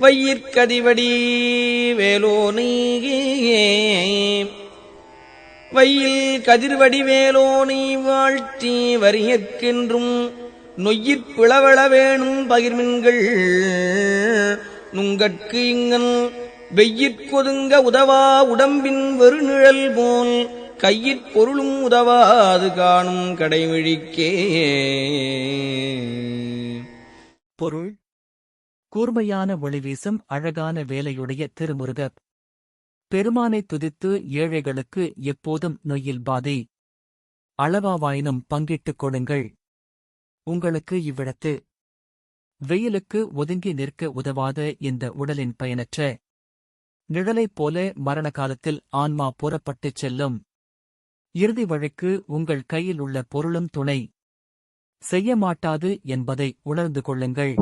வையிற்கதிவடி வேலோனே வையில் கதிர்வடி வேலோனை வாழ்த்தி வரியற்கின்றும் நொய்யிற் பிளவள வேணும் பகிர்மின்கள். நுங்கட்கு இங்கன் வெய்யிற்கொதுங்க உதவா உடம்பின் வெறுநிழல் போல் கையிற் பொருளும் உதவாது காணும் கடைவிழிக்கே பொருள் கூர்மையான ஒளிவீசும் அழகான வேலையுடைய திருமுருகர் பெருமானை துதித்து ஏழைகளுக்கு எப்போதும் நொய்யில் பாதி. அளவாவாயினும் பங்கிட்டுக் கொடுங்கள். உங்களுக்கு இவ்விடத்து. வெயிலுக்கு ஒதுங்கி நிற்க உதவாத இந்த உடலின் பயனற்ற. நிழலைப் போல மரண காலத்தில் ஆன்மா புறப்பட்டுச் செல்லும். இறுதி வழிக்கு உங்கள் கையில் உள்ள பொருளும் துணை. செய்ய மாட்டாது என்பதை உணர்ந்து கொள்ளுங்கள்.